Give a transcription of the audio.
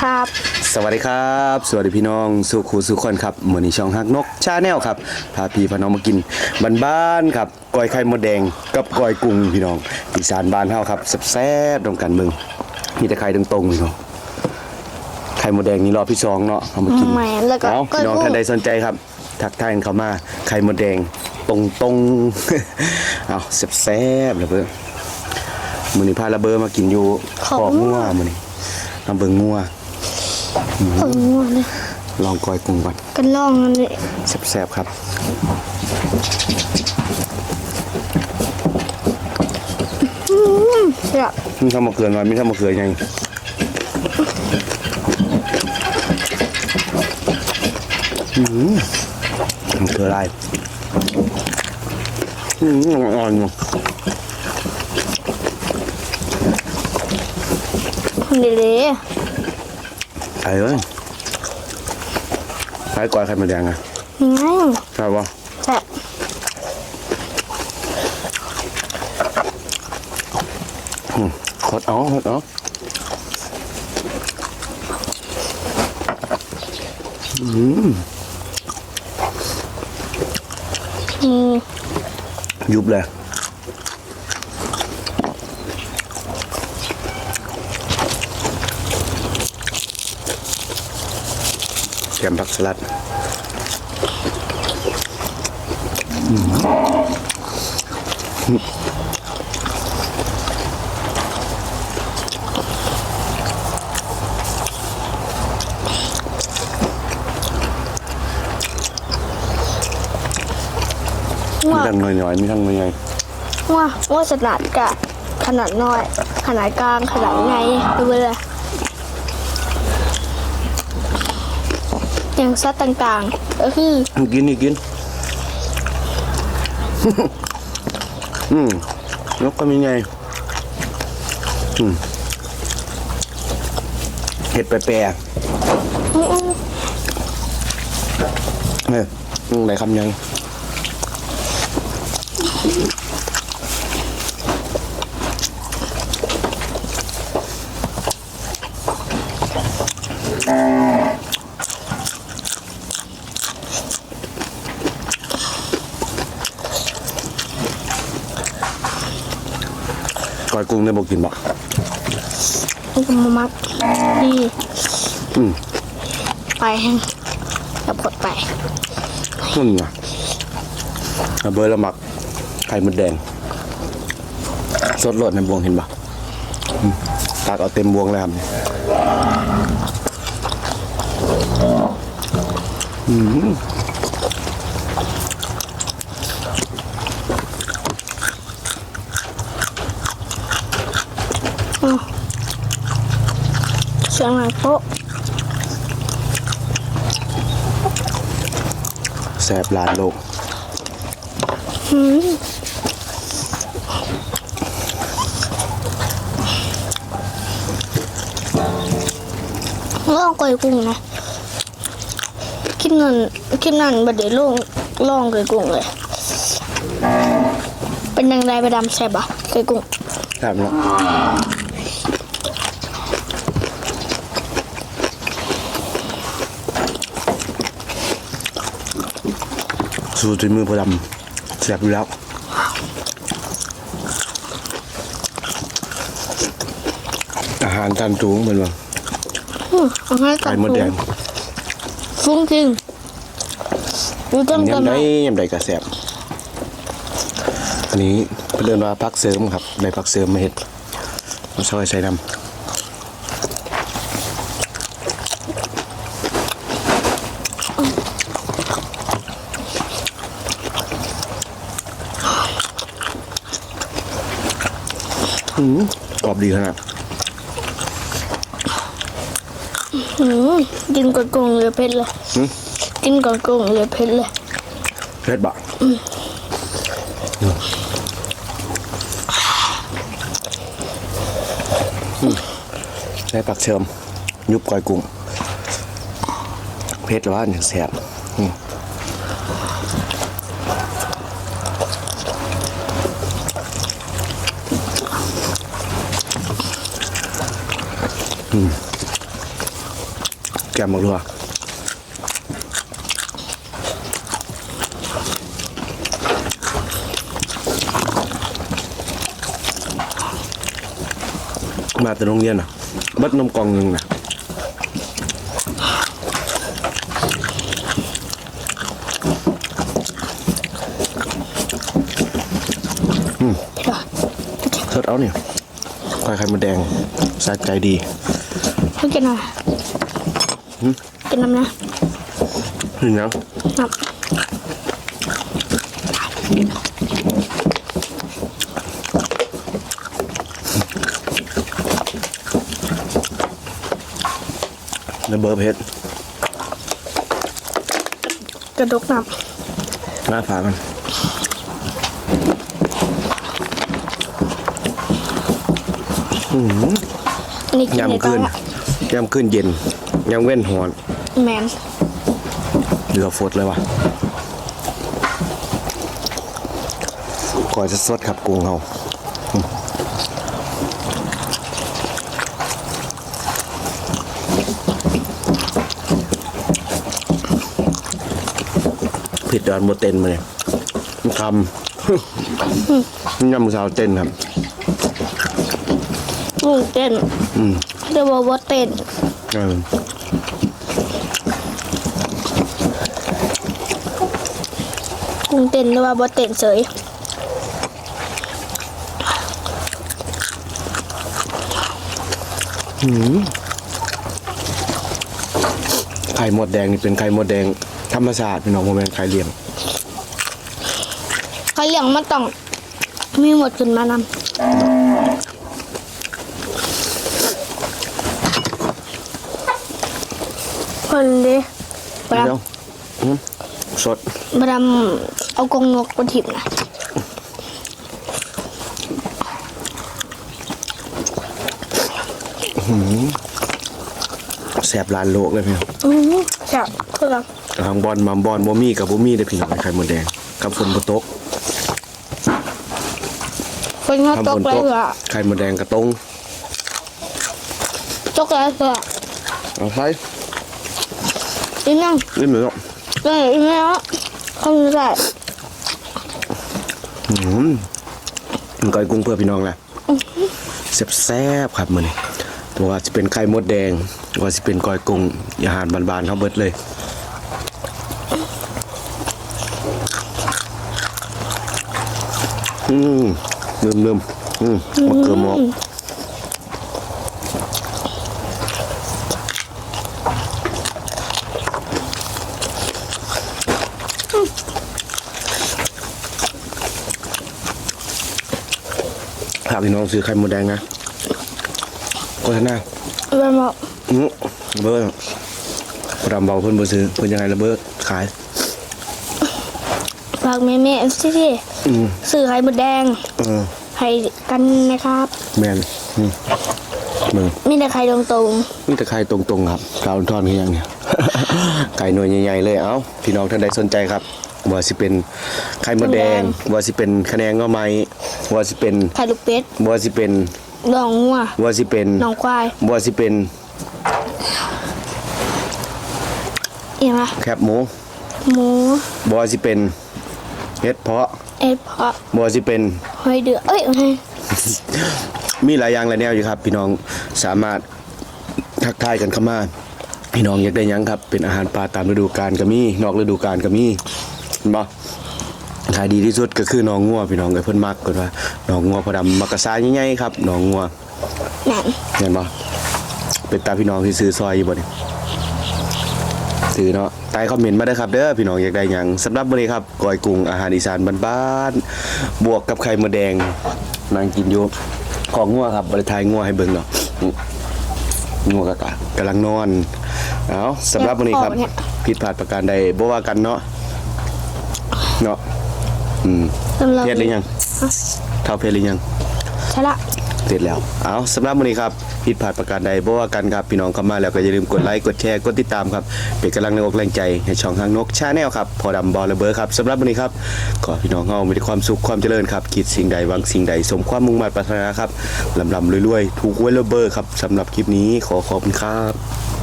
ครับ สวัสดีครับ สวัสดีพี่น้องสุขูสุขคนครับเหมือนในช่องฮักนกชาแนลครับพาพี่พาน้องมากินบ้านๆครับก้อยไข่มดแดงกับก้อยกุ้งพี่น้องอีสานบ้านเฮาครับแซ่บๆตรงกันมึงมีแต่ไข่ตรงๆพี่น้องไข่มดแดงนี่รอบที่สองเนาะเอามากินแหม่แล้วก็เอาก้อยพี่น้องกุ้ง ท่านใดสนใจครับ ทักทายกันเข้ามาไข่มดแดงตรงๆ เอาแซ่บๆเลยเพื่อน มื้อนี้พาระเบอมากินอยู่ขอกงัวมื้อนี้มาเบิ่งงัว เออง่วงเลยลองก้อยกุ้งก่อนกันลองกันเลยแซ่บๆครับเสียบมีทำมะเขือหน่อยมีทำมะเขือยังอืมมะเขือลายอืมอ่อนๆอยู่คนดีเลย ไอ้เอ้ยไข่ก้อยไข่มะแดงอะยังไงใช่ปะแซ่บฮดเอาฮดเอาอืมอืมยุบเลยแกม ผักสลัดง่วมีงทั้งหน่อยๆมีทั้งหน่อยง่วงง่วงสลัดกะขนาดน้อย ขนาดกลางขนาดไงดูไปเลย อย่างซัดต่างๆ ก็คือๆกินนี่กิน อืมนกก็มีไง อืมเห็ดแปรๆเฮ้ยอืมไหนคำยังก้ อยกุ้งได้บอกกินบอกนี่ก็มามัดนี่อืมไปแห้งแล้วกดไปนุ่นนะระเบิดละหมัก ไข่มดแดง สดโลดในบวงเห็นปะอืมตักเอาเต็มบวงเลยครับอืม เสียงไหนโป๊ะแสบลานโลกหืมลองก่อยกุ้งนะกินนั่นกินนั่นบัดเดี๋ยวลองลองก่อยกุ้งเลย เป็นยังไงไปดำแซ่บอะก่อยกุ้งแสบเนาะ สูตรมือพอดำแสบอยู่แล้วอาหารจานจูงเหมือนว่าอืมเอาให้กัไข่บมดแดงฟุ้งจริงดูต้นต้นยำไหมได้ยำใดกระแสบอันนี้เป็นเรื่องว่าพักเสริมครับได้พักเสริมมาเห็ดมาซอยใส่น้ำ กรอบดีขนาดหืมกินก่อยกุ้งเหลือเผ็ดเลยหืมกินก่อยกุ้งเหลือเผ็ดเลยเผ็ดบะอืมใช้ผักเชิมยุบก้อยกุ้งเผ็ดหรือว่าอย่างแสบอืม แกมบักรัวมาแต่โรงเรียนอะเบัดนมกล่องหนึ่งนะเดี๋ยวเทิดเอาเนี่ยควายไข่มดแดงสะใจดี ไม่กินอะไรกินน้ำนะนี่นะน้ระเบิดเพชรำกระดกน้หน้าผามันอื้อหือำอันนี้กินใน ยำตอขึ้นนยำขึ้นเย็นยำเว้นหอนแมนเหลือฟดเลยว่ะก่อยจะสดครับกุ้งเฮาอืมผิดดอนโมเต้นมาเลยทำยำสาวเต้นครับกุ้งเต้น อืม เรียกว่าว่าเต้นเออกุ้งเต้นเรียกว่าว่าเต้นเฉยไข่มดแดงนี่เป็นไข่มดแดงธรรมชาติพี่น้องโมเมนไข่เลี้ยงเขาเลี้ยงมันต้องมีหมดขึ้นมานำ คนเลยบดเดี๋ยวอืมสดำบดำเอากรงนกมาถิ่มนะแสบลานโลกเลยพี่น้องอือจับเพื่อทางบอลมามบอลบ่มีกับบ่มีเด้อพี่น้องไข่มดแดงกับฝนบ่ตกคนเขาตทำฝกนเลตยกเหรอไข่มดแดงกระตงตกเลยเหรอเอาใส่ อีนั่งนี่เหมือนเนาะเลยอีแม่อะเขาไม่ได้อืมก้อยกุ้งเพื่อพี่น้องแหละแซ่บๆครับมื้อนี้บ่ว่าสิเป็นไข่มดแดงว่าสิเป็นก้อยกุ้งอาหารบ้านๆเฮาเบิดเลยอืมลืมลืมอืมมะเขือหมอก หากพี่น้องซื้อไข่มดแดงนะโฆษณาเรื่องบอกอื้อระเบิดรำเบาเพิ่นบ่ซื้อเพิ่นยังไงระเบิดขาย ฝากแม่แม่สิที่อืมสื่อไข่มดแดงเออให้กันนะครับ แม่นอืมมึงมีแต่ไข่ตรงมีแต่ไข่ตรงๆครับกาวทอนคือหยังเนี่ย ไก่หน่วยใหญ่ๆเลยเอ้าพี่น้องท่านใดสนใจครับว่าสิเป็นไข่มดแดงว่าสิเป็นคะแนนเงาไม้ ว่าสิเป็นๆไข่ลูกเป็ดว่าสิเป็นดองงัวว่าสิเป็นน้องควายว่าสิเป็นเห็นไหมแคบหมูหมูว่าสิเป็นเฮ็ดเพาะเอ็ดเพาะว่าสิเป็นหอยเดือเอ้ยไม่ใช่มีหลายอย่างหลายแนวอยู่ครับ พี่น้องสามารถทักทายกันเข้ามาพี่น้องอยากได้หยังครับ เป็นอาหารปลาตามฤดูกาลก็มีนอกฤดูกาลก็มีเห็นบ่ ขายดีที่สุดก็คือหน้องงัวพี่น้องเอ้ยเพิ่นมักกันว่าหน้องงัวพอดำมักกะซาใหญ่ๆครับหน้องงัวนั่นเห็นบ่เป็นตาพี่น้องที่ซื้อซอยอยู่บ่นี่ซื้อเนาะใต้คอมเมนต์มาเด้อครับเด้อพี่น้องอยากได้หยังสำหรับมื้อนี้ครับก้อยกุ้งอาหารอีสานบ้านๆบวกกับไข่มดแดงนั่งกินอยู่ของงัวครับบ่ได้ทายงัวให้เบิ่งดอกงัวกะกะกำลังนอนเอาสำหรับวันนี้ครับผิดพลาดประการใดบ่ว่ากันเนาะเนาะ อืมสำหรับเพชรหรือยังเท่าเพชรหรือยังใช่ละเสร็จแล้ว เอาสำหรับวันนี้ครับผิดพลาดประการใดบ่ว่ากันครับ พี่น้องเข้ามาแล้วก็อย่าลืมกดไลค์ กดแชร์ กดติดตามครับ เป็นกำลังในอกแรงใจให้ช่องทางนกชาแนลครับ พอดำบอลระเบิดครับสำหรับวันนี้ครับ ขอให้พี่น้องเฮามีแต่ความสุขความเจริญครับ คิดสิ่งใดหวังสิ่งใด สมความมุ่งมั่นปรารถนาครับลำลำรวยๆ ถูกไว้ระเบิดครับสำหรับคลิปนี้ขอขอบคุณครับ